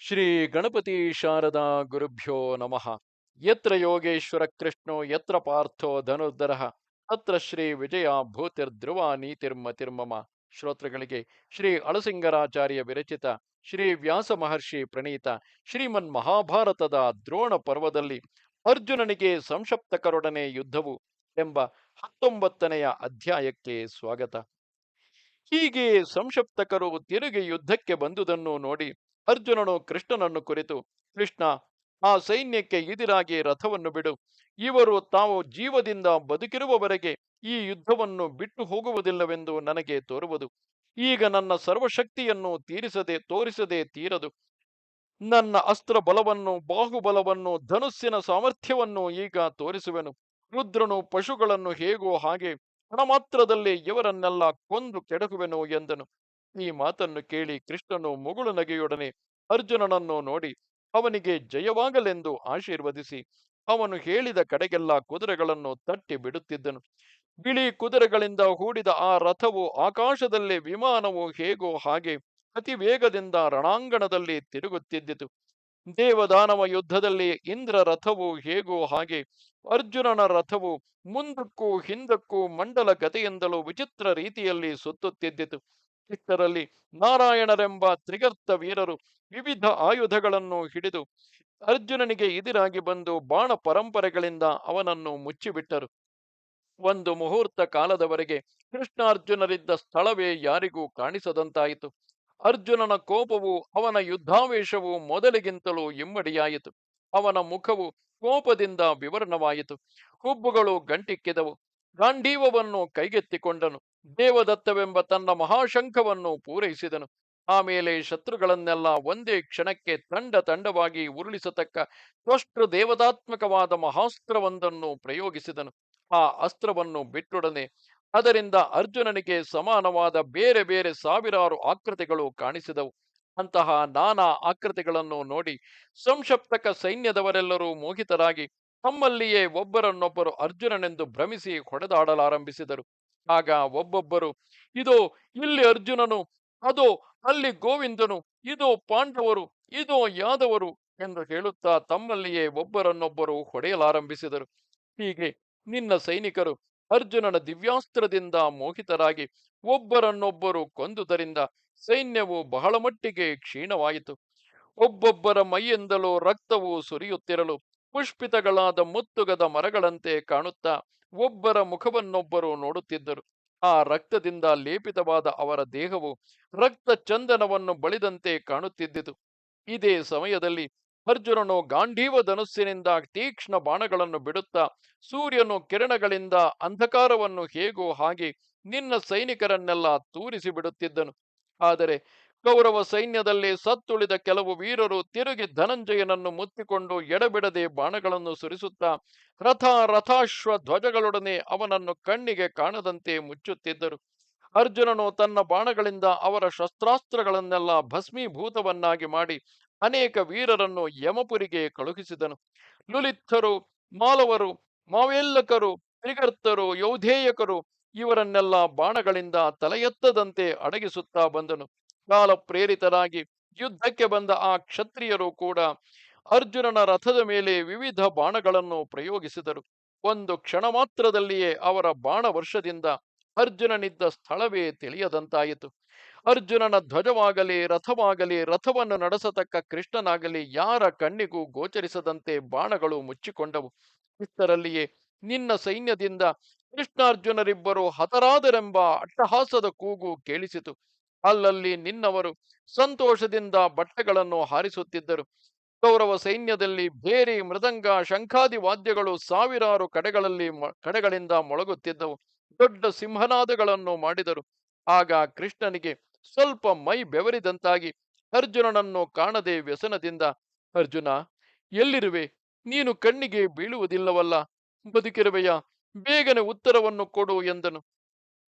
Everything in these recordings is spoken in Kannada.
ಶ್ರೀ ಗಣಪತಿ ಶಾರದಾ ಗುರುಭ್ಯೋ ನಮಃ. ಯತ್ರ ಯೋಗೇಶ್ವರ ಕೃಷ್ಣೋ, ಯತ್ರ ಪಾರ್ಥೋ ಧನುರ್ಧರ ಅತ್ರ ಶ್ರೀ ವಿಜಯ ಭೂತಿರ್ಧ್ರುವ ನೀತಿರ್ಮತಿರ್ಮಮ ಶ್ರೋತೃಗಳಿಗೆ ಶ್ರೀ ಅಳಸಿಂಗರಾಚಾರ್ಯ ವಿರಚಿತ, ಶ್ರೀ ವ್ಯಾಸ ಮಹರ್ಷಿ ಪ್ರಣೀತ, ಶ್ರೀಮನ್ ಮಹಾಭಾರತದ ದ್ರೋಣ ಪರ್ವದಲ್ಲಿ ಅರ್ಜುನನಿಗೆ ಸಂಶಪ್ತಕರೊಡನೆ ಯುದ್ಧವು ಎಂಬ ಹತ್ತೊಂಬತ್ತನೆಯ ಅಧ್ಯಾಯಕ್ಕೆ ಸ್ವಾಗತ. ಹೀಗೆ ಸಂಶಪ್ತಕರು ತಿರುಗಿ ಯುದ್ಧಕ್ಕೆ ಬಂದುದನ್ನು ನೋಡಿ ಅರ್ಜುನನು ಕೃಷ್ಣನನ್ನು ಕುರಿತು, ಕೃಷ್ಣ, ಆ ಸೈನ್ಯಕ್ಕೆ ಎದುರಾಗಿ ರಥವನ್ನು ಬಿಡು. ಇವರು ತಾವು ಜೀವದಿಂದ ಬದುಕಿರುವವರೆಗೆ ಈ ಯುದ್ಧವನ್ನು ಬಿಟ್ಟು ಹೋಗುವುದಿಲ್ಲವೆಂದು ನನಗೆ ತೋರುವುದು. ಈಗ ನನ್ನ ಸರ್ವಶಕ್ತಿಯನ್ನು ತೀರಿಸದೆ, ತೋರಿಸದೆ ತೀರದು. ನನ್ನ ಅಸ್ತ್ರ ಬಲವನ್ನು ಬಾಹುಬಲವನ್ನು, ಧನುಸ್ಸಿನ ಸಾಮರ್ಥ್ಯವನ್ನು ಈಗ ತೋರಿಸುವೆನು. ರುದ್ರನು ಪಶುಗಳನ್ನು ಹೇಗೋ ಹಾಗೆ ಮಾತ್ರದಲ್ಲಿ ಇವರನ್ನೆಲ್ಲ ಕೊಂದು ಕೆಡಕುವೆನು ಎಂದನು. ಈ ಮಾತನ್ನು ಕೇಳಿ ಕೃಷ್ಣನು ಮುಗುಳು ನಗೆಯೊಡನೆ ಅರ್ಜುನನನ್ನು ನೋಡಿ ಅವನಿಗೆ ಜಯವಾಗಲೆಂದು ಆಶೀರ್ವದಿಸಿ ಅವನು ಹೇಳಿದ ಕಡೆಗೆಲ್ಲ ಕುದುರೆಗಳನ್ನು ತಟ್ಟಿ ಬಿಡುತ್ತಿದ್ದನು. ಬಿಳಿ ಕುದುರೆಗಳಿಂದ ಹೂಡಿದ ಆ ರಥವು ಆಕಾಶದಲ್ಲಿ ವಿಮಾನವು ಹೇಗೋ ಹಾಗೆ ಅತಿ ವೇಗದಿಂದ ರಣಾಂಗಣದಲ್ಲಿ ತಿರುಗುತ್ತಿದ್ದಿತು. ದೇವದಾನವ ಯುದ್ಧದಲ್ಲಿ ಇಂದ್ರ ರಥವು ಹೇಗೋ ಹಾಗೆ ಅರ್ಜುನನ ರಥವು ಮುಂದಕ್ಕೂ ಹಿಂದಕ್ಕೂ ಮಂಡಲ ಗತೆಯಿಂದಲೂ ವಿಚಿತ್ರ ರೀತಿಯಲ್ಲಿ ಸುತ್ತುತ್ತಿದ್ದಿತು. ಇಷ್ಟರಲ್ಲಿ ನಾರಾಯಣರೆಂಬ ತ್ರಿಗರ್ತ ವೀರರು ವಿವಿಧ ಆಯುಧಗಳನ್ನು ಹಿಡಿದು ಅರ್ಜುನನಿಗೆ ಎದಿರಾಗಿ ಬಂದು ಬಾಣ ಪರಂಪರೆಗಳಿಂದ ಅವನನ್ನು ಮುಚ್ಚಿಬಿಟ್ಟರು. ಒಂದು ಮುಹೂರ್ತ ಕಾಲದವರೆಗೆ ಕೃಷ್ಣಾರ್ಜುನರಿದ್ದ ಸ್ಥಳವೇ ಯಾರಿಗೂ ಕಾಣಿಸದಂತಾಯಿತು. ಅರ್ಜುನನ ಕೋಪವು ಅವನ ಯುದ್ಧಾವೇಶವು ಮೊದಲಿಗಿಂತಲೂ ಇಮ್ಮಡಿಯಾಯಿತು. ಅವನ ಮುಖವು ಕೋಪದಿಂದ ವಿವರಣವಾಯಿತು. ಹುಬ್ಬುಗಳು ಗಂಟಿಕ್ಕಿದವು. ಗಾಂಡೀವವನ್ನು ಕೈಗೆತ್ತಿಕೊಂಡನು. ದೇವದತ್ತವೆಂಬ ತನ್ನ ಮಹಾಶಂಖವನ್ನು ಪೂರೈಸಿದನು. ಆಮೇಲೆ ಶತ್ರುಗಳನ್ನೆಲ್ಲ ಒಂದೇ ಕ್ಷಣಕ್ಕೆ ತಂಡ ತಂಡವಾಗಿ ಉರುಳಿಸತಕ್ಕ ತ್ವಷ್ಟೃ ದೇವತಾತ್ಮಕವಾದ ಮಹಾಸ್ತ್ರವೊಂದನ್ನು ಪ್ರಯೋಗಿಸಿದನು. ಆ ಅಸ್ತ್ರವನ್ನು ಬಿಟ್ಟೊಡನೆ ಅದರಿಂದ ಅರ್ಜುನನಿಗೆ ಸಮಾನವಾದ ಬೇರೆ ಬೇರೆ ಸಾವಿರಾರು ಆಕೃತಿಗಳು ಕಾಣಿಸಿದವು. ಅಂತಹ ನಾನಾ ಆಕೃತಿಗಳನ್ನು ನೋಡಿ ಸಂಶಪ್ತಕ ಸೈನ್ಯದವರೆಲ್ಲರೂ ಮೋಹಿತರಾಗಿ ತಮ್ಮಲ್ಲಿಯೇ ಒಬ್ಬರನ್ನೊಬ್ಬರು ಅರ್ಜುನನೆಂದು ಭ್ರಮಿಸಿ ಹೊಡೆದಾಡಲಾರಂಭಿಸಿದರು. ಆಗ ಒಬ್ಬೊಬ್ಬರು, ಇದು ಇಲ್ಲಿ ಅರ್ಜುನನು, ಅದು ಅಲ್ಲಿ ಗೋವಿಂದನು, ಇದು ಪಾಂಡವರು, ಇದು ಯಾದವರು ಎಂದು ಹೇಳುತ್ತಾ ತಮ್ಮಲ್ಲಿಯೇ ಒಬ್ಬರನ್ನೊಬ್ಬರು ಹೊಡೆಯಲಾರಂಭಿಸಿದರು. ಹೀಗೆ ನಿನ್ನ ಸೈನಿಕರು ಅರ್ಜುನನ ದಿವ್ಯಾಸ್ತ್ರದಿಂದ ಮೋಹಿತರಾಗಿ ಒಬ್ಬರನ್ನೊಬ್ಬರು ಕೊಂದುದರಿಂದ ಸೈನ್ಯವು ಬಹಳ ಮಟ್ಟಿಗೆ ಕ್ಷೀಣವಾಯಿತು. ಒಬ್ಬೊಬ್ಬರ ಮೈಯಿಂದಲೂ ರಕ್ತವು ಸುರಿಯುತ್ತಿರಲು, ಪುಷ್ಪಿತಗಳಾದ ಮುತ್ತುಗದ ಮರಗಳಂತೆ ಕಾಣುತ್ತಾ ಒಬ್ಬರ ಮುಖವನ್ನೊಬ್ಬರು ನೋಡುತ್ತಿದ್ದರು. ಆ ರಕ್ತದಿಂದ ಲೇಪಿತವಾದ ಅವರ ದೇಹವು ರಕ್ತ ಚಂದನವನ್ನು ಬಳಿದಂತೆ ಕಾಣುತ್ತಿದ್ದಿತು. ಇದೇ ಸಮಯದಲ್ಲಿ ಅರ್ಜುನನು ಗಾಂಧೀವ ಧನುಸ್ಸಿನಿಂದ ತೀಕ್ಷ್ಣ ಬಾಣಗಳನ್ನು ಬಿಡುತ್ತಾ ಸೂರ್ಯನು ಕಿರಣಗಳಿಂದ ಅಂಧಕಾರವನ್ನು ಹೇಗೋ ಹಾಗೆ ನಿನ್ನ ಸೈನಿಕರನ್ನೆಲ್ಲ ತೂರಿಸಿ ಬಿಡುತ್ತಿದ್ದನು ಆದರೆ ಕೌರವ ಸೈನ್ಯದಲ್ಲಿ ಸತ್ತುಳಿದ ಕೆಲವು ವೀರರು ತಿರುಗಿ ಧನಂಜಯನನ್ನು ಮುತ್ತಿಕೊಂಡು ಎಡಬಿಡದೆ ಬಾಣಗಳನ್ನು ಸುರಿಸುತ್ತಾ ರಥ ರಥಾಶ್ವ ಧ್ವಜಗಳೊಡನೆ ಅವನನ್ನು ಕಣ್ಣಿಗೆ ಕಾಣದಂತೆ ಮುಚ್ಚುತ್ತಿದ್ದರು. ಅರ್ಜುನನು ತನ್ನ ಬಾಣಗಳಿಂದ ಅವರ ಶಸ್ತ್ರಾಸ್ತ್ರಗಳನ್ನೆಲ್ಲ ಭಸ್ಮೀಭೂತವನ್ನಾಗಿ ಮಾಡಿ ಅನೇಕ ವೀರರನ್ನು ಯಮಪುರಿಗೆ ಕಳುಹಿಸಿದನು. ಲುಲಿತ್ಥರು ಮಾಲವರು, ಮಾವೇಲ್ಲಕರು, ತ್ರಿಗರ್ತರು, ಯೌಧೇಯಕರು ಇವರನ್ನೆಲ್ಲ ಬಾಣಗಳಿಂದ ತಲೆಯೆತ್ತದಂತೆ ಅಡಗಿಸುತ್ತಾ ಬಂದನು. ಕಾಲ ಪ್ರೇರಿತರಾಗಿ ಯುದ್ಧಕ್ಕೆ ಬಂದ ಆ ಕ್ಷತ್ರಿಯರು ಕೂಡ ಅರ್ಜುನನ ರಥದ ಮೇಲೆ ವಿವಿಧ ಬಾಣಗಳನ್ನು ಪ್ರಯೋಗಿಸಿದರು. ಒಂದು ಕ್ಷಣ ಮಾತ್ರದಲ್ಲಿಯೇ ಅವರ ಬಾಣ ವರ್ಷದಿಂದ ಅರ್ಜುನನಿದ್ದ ಸ್ಥಳವೇ ತಿಳಿಯದಂತಾಯಿತು. ಅರ್ಜುನನ ಧ್ವಜವಾಗಲಿ, ರಥವಾಗಲಿ, ರಥವನ್ನು ನಡೆಸತಕ್ಕ ಕೃಷ್ಣನಾಗಲಿ ಯಾರ ಕಣ್ಣಿಗೂ ಗೋಚರಿಸದಂತೆ ಬಾಣಗಳು ಮುಚ್ಚಿಕೊಂಡವು. ಇಷ್ಟರಲ್ಲಿಯೇ ನಿನ್ನ ಸೈನ್ಯದಿಂದ ಕೃಷ್ಣಾರ್ಜುನರಿಬ್ಬರು ಹತರಾದರೆಂಬ ಅಟ್ಟಹಾಸದ ಕೂಗು ಕೇಳಿಸಿತು. ಅಲ್ಲಲ್ಲಿ ನಿನ್ನವರು ಸಂತೋಷದಿಂದ ಬಟ್ಟೆಗಳನ್ನು ಹಾರಿಸುತ್ತಿದ್ದರು. ಕೌರವ ಸೈನ್ಯದಲ್ಲಿ ಭೇರಿ ಮೃದಂಗ ಶಂಖಾದಿ ವಾದ್ಯಗಳು ಸಾವಿರಾರು ಕಡೆಗಳಲ್ಲಿ ಕಡೆಗಳಿಂದ ಮೊಳಗುತ್ತಿದ್ದವು. ದೊಡ್ಡ ಸಿಂಹನಾದಗಳನ್ನು ಮಾಡಿದರು. ಆಗ ಕೃಷ್ಣನಿಗೆ ಸ್ವಲ್ಪ ಮೈ ಬೆವರಿದಂತಾಗಿ, ಅರ್ಜುನನನ್ನು ಕಾಣದೆ ವ್ಯಸನದಿಂದ, ಅರ್ಜುನ, ಎಲ್ಲಿರುವೆ? ನೀನು ಕಣ್ಣಿಗೆ ಬೀಳುವುದಿಲ್ಲವಲ್ಲ. ಬದುಕಿರುವೆಯ? ಬೇಗನೆ ಉತ್ತರವನ್ನು ಕೊಡು ಎಂದನು.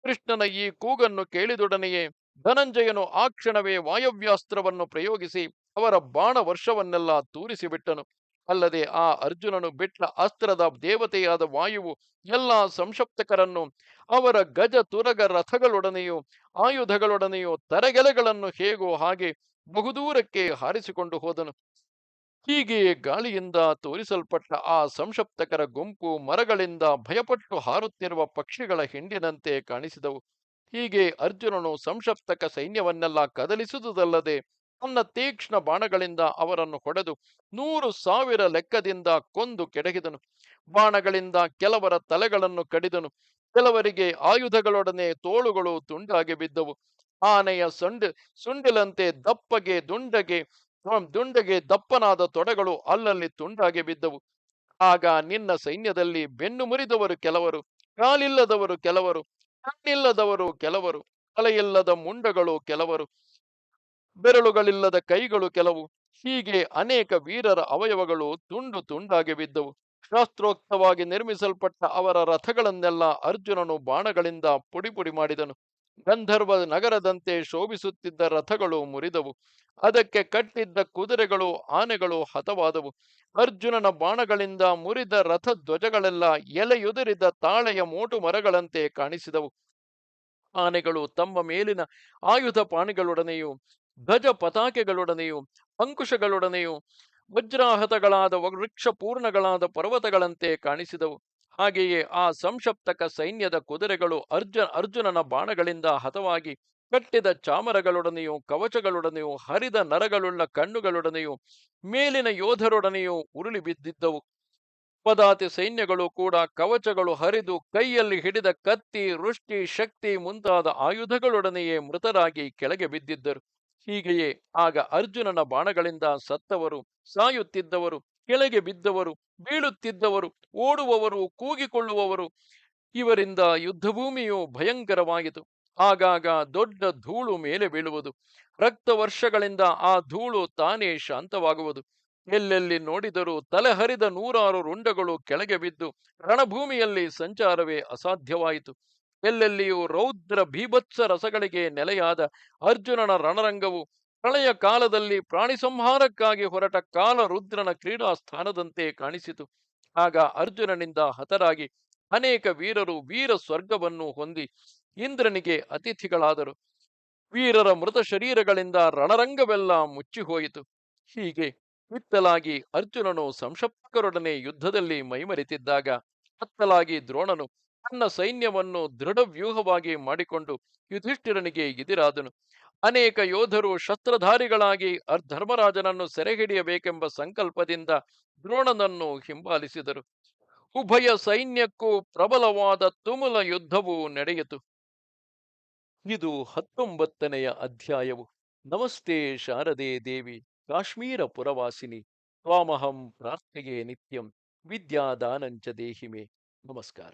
ಕೃಷ್ಣನ ಈ ಕೂಗನ್ನು ಕೇಳಿದೊಡನೆಯೇ ಧನಂಜಯನು ಆ ಕ್ಷಣವೇ ವಾಯವ್ಯಾಸ್ತ್ರವನ್ನು ಪ್ರಯೋಗಿಸಿ ಅವರ ಬಾಣ ವರ್ಷವನ್ನೆಲ್ಲ ತೂರಿಸಿಬಿಟ್ಟನು. ಅಲ್ಲದೆ ಆ ಅರ್ಜುನನು ಬಿಟ್ಟ ಅಸ್ತ್ರದ ದೇವತೆಯಾದ ವಾಯುವು ಎಲ್ಲ ಸಂಶಪ್ತಕರನ್ನು, ಅವರ ಗಜ ತುರಗ ರಥಗಳೊಡನೆಯೂ, ಆಯುಧಗಳೊಡನೆಯೂ ತರಗೆಲೆಗಳನ್ನು ಹೇಗೋ ಹಾಗೆ ಬಹುದೂರಕ್ಕೆ ಹಾರಿಸಿಕೊಂಡು ಹೋದನು. ಹೀಗೆ ಗಾಳಿಯಿಂದ ತೋರಿಸಲ್ಪಟ್ಟ ಆ ಸಂಶಪ್ತಕರ ಗುಂಪು ಮರಗಳಿಂದ ಭಯಪಟ್ಟು ಹಾರುತ್ತಿರುವ ಪಕ್ಷಿಗಳ ಹಿಂಡಿನಂತೆ ಕಾಣಿಸಿದವು. ಹೀಗೆ ಅರ್ಜುನನು ಸಂಶಪ್ತಕ ಸೈನ್ಯವನ್ನೆಲ್ಲ ಕದಲಿಸುವುದಲ್ಲದೆ ತನ್ನ ತೀಕ್ಷ್ಣ ಬಾಣಗಳಿಂದ ಅವರನ್ನು ಹೊಡೆದು ನೂರು ಸಾವಿರ ಲೆಕ್ಕದಿಂದ ಕೊಂದು ಕೆಡಗಿದನು ಬಾಣಗಳಿಂದ ಕೆಲವರ ತಲೆಗಳನ್ನು ಕಡಿದನು. ಕೆಲವರಿಗೆ ಆಯುಧಗಳೊಡನೆ ತೋಳುಗಳು ತುಂಡಾಗಿ ಬಿದ್ದವು. ಆನೆಯ ಸಂಡ್, ಸುಂಡಿಲಂತೆ ದಪ್ಪಗೆ ದುಂಡಗೆ ದುಂಡಗೆ ದಪ್ಪನಾದ ತೊಡೆಗಳು ಅಲ್ಲಲ್ಲಿ ತುಂಡಾಗಿ ಬಿದ್ದವು. ಆಗ ನಿನ್ನ ಸೈನ್ಯದಲ್ಲಿ ಬೆನ್ನು ಮುರಿದವರು ಕೆಲವರು, ಕಾಲಿಲ್ಲದವರು ಕೆಲವರು ಕಣ್ಣಿಲ್ಲದವರು ಕೆಲವರು, ತಲೆಯಿಲ್ಲದ ಮುಂಡಗಳು ಕೆಲವರು, ಬೆರಳುಗಳಿಲ್ಲದ ಕೈಗಳು ಕೆಲವು. ಹೀಗೆ ಅನೇಕ ವೀರರ ಅವಯವಗಳು ತುಂಡು ತುಂಡಾಗಿ ಬಿದ್ದವು. ಶಾಸ್ತ್ರೋಕ್ತವಾಗಿ ನಿರ್ಮಿಸಲ್ಪಟ್ಟ ಅವರ ರಥಗಳನ್ನೆಲ್ಲ ಅರ್ಜುನನು ಬಾಣಗಳಿಂದ ಪುಡಿ ಪುಡಿ ಮಾಡಿದನು. ಗಂಧರ್ವ ನಗರದಂತೆ ಶೋಭಿಸುತ್ತಿದ್ದ ರಥಗಳು ಮುರಿದವು. ಅದಕ್ಕೆ ಕಟ್ಟಿದ್ದ ಕುದುರೆಗಳು, ಆನೆಗಳು ಹತವಾದವು. ಅರ್ಜುನನ ಬಾಣಗಳಿಂದ ಮುರಿದ ರಥ ಧ್ವಜಗಳೆಲ್ಲ ಎಲೆಯುದುರಿದ ತಾಳೆಯ ಮೋಟು ಮರಗಳಂತೆ ಕಾಣಿಸಿದವು. ಆನೆಗಳು ತಮ್ಮ ಮೇಲಿನ ಆಯುಧ ಪಾಣಿಗಳೊಡನೆಯೂ ಧ್ವಜ ಪತಾಕೆಗಳೊಡನೆಯೂ ಅಂಕುಶಗಳೊಡನೆಯೂ, ವಜ್ರಾಹತಗಳಾದ ವೃಕ್ಷ ಪೂರ್ಣಗಳಾದ ಪರ್ವತಗಳಂತೆ ಕಾಣಿಸಿದವು. ಹಾಗೆಯೇ ಆ ಸಂಶಪ್ತಕ ಸೈನ್ಯದ ಕುದುರೆಗಳು ಅರ್ಜ ಅರ್ಜುನನ ಬಾಣಗಳಿಂದ ಹತವಾಗಿ ಕಟ್ಟಿದ ಚಾಮರಗಳೊಡನೆಯೂ, ಕವಚಗಳೊಡನೆಯೂ, ಹರಿದ ನರಗಳುಳ್ಳ ಕಣ್ಣುಗಳೊಡನೆಯೂ, ಮೇಲಿನ ಯೋಧರೊಡನೆಯೂ ಉರುಳಿ ಬಿದ್ದಿದ್ದವು. ಪದಾತಿ ಸೈನ್ಯಗಳು ಕೂಡ ಕವಚಗಳು ಹರಿದು ಕೈಯಲ್ಲಿ ಹಿಡಿದ ಕತ್ತಿ, ವೃಷ್ಟಿ, ಶಕ್ತಿ ಮುಂತಾದ ಆಯುಧಗಳೊಡನೆಯೇ ಮೃತರಾಗಿ ಕೆಳಗೆ ಬಿದ್ದಿದ್ದರು. ಹೀಗೆಯೇ ಆಗ ಅರ್ಜುನನ ಬಾಣಗಳಿಂದ ಸತ್ತವರು, ಸಾಯುತ್ತಿದ್ದವರು ಕೆಳಗೆ ಬಿದ್ದವರು, ಬೀಳುತ್ತಿದ್ದವರು, ಓಡುವವರು, ಕೂಗಿಕೊಳ್ಳುವವರು, ಇವರಿಂದ ಯುದ್ಧಭೂಮಿಯು ಭಯಂಕರವಾಯಿತು. ಆಗಾಗ ದೊಡ್ಡ ಧೂಳು ಮೇಲೆ ಬೀಳುವುದು. ರಕ್ತ ವರ್ಷಗಳಿಂದ ಆ ಧೂಳು ತಾನೇ ಶಾಂತವಾಗುವುದು. ಎಲ್ಲೆಲ್ಲಿ ನೋಡಿದರೂ ತಲೆಹರಿದ ನೂರಾರು ರುಂಡಗಳು ಕೆಳಗೆ ಬಿದ್ದು ರಣಭೂಮಿಯಲ್ಲಿ ಸಂಚಾರವೇ ಅಸಾಧ್ಯವಾಯಿತು. ಎಲ್ಲೆಲ್ಲಿಯೂ ರೌದ್ರ ಭೀಭತ್ಸ ರಸಗಳಿಗೆ ನೆಲೆಯಾದ ಅರ್ಜುನನ ರಣರಂಗವು ಪ್ರಳಯ ಕಾಲದಲ್ಲಿ ಪ್ರಾಣಿ ಸಂಹಾರಕ್ಕಾಗಿ ಹೊರಟ ಕಾಲ ರುದ್ರನ ಕ್ರೀಡಾ ಸ್ಥಾನದಂತೆ ಕಾಣಿಸಿತು. ಆಗ ಅರ್ಜುನನಿಂದ ಹತರಾಗಿ ಅನೇಕ ವೀರರು ವೀರ ಸ್ವರ್ಗವನ್ನು ಹೊಂದಿ ಇಂದ್ರನಿಗೆ ಅತಿಥಿಗಳಾದರು. ವೀರರ ಮೃತ ಶರೀರಗಳಿಂದ ರಣರಂಗವೆಲ್ಲ ಮುಚ್ಚಿಹೋಯಿತು. ಹೀಗೆ ಇತ್ತಲಾಗಿ ಅರ್ಜುನನು ಸಂಶಪ್ತಕರೊಡನೆ ಯುದ್ಧದಲ್ಲಿ ಮೈಮರೆತಿದ್ದಾಗ ಹತ್ತಲಾಗಿ ದ್ರೋಣನು ತನ್ನ ಸೈನ್ಯವನ್ನು ದೃಢ ವ್ಯೂಹವಾಗಿ ಮಾಡಿಕೊಂಡು ಯುಧಿಷ್ಠಿರನಿಗೆ ಎದಿರಾದನು. ಅನೇಕ ಯೋಧರು ಶಸ್ತ್ರಧಾರಿಗಳಾಗಿ ಧರ್ಮರಾಜನನ್ನು ಸೆರೆ ಹಿಡಿಯಬೇಕೆಂಬ ಸಂಕಲ್ಪದಿಂದ ದ್ರೋಣನನ್ನು ಹಿಂಬಾಲಿಸಿದರು. ಉಭಯ ಸೈನ್ಯಕ್ಕೂ ಪ್ರಬಲವಾದ ತುಮುಲ ಯುದ್ಧವು ನಡೆಯಿತು. ಇದು ಹತ್ತೊಂಬತ್ತನೆಯ ಅಧ್ಯಾಯವು. ನಮಸ್ತೆ ಶಾರದೆ ದೇವಿ, ಕಾಶ್ಮೀರ ಪುರವಾಸಿನಿ, ತ್ವಾಮಹಂ ಪ್ರಾರ್ಥೆಯೇ ನಿತ್ಯಂ, ವಿದ್ಯಾದಾನಂಚ ದೇಹಿಮೆ. ನಮಸ್ಕಾರ.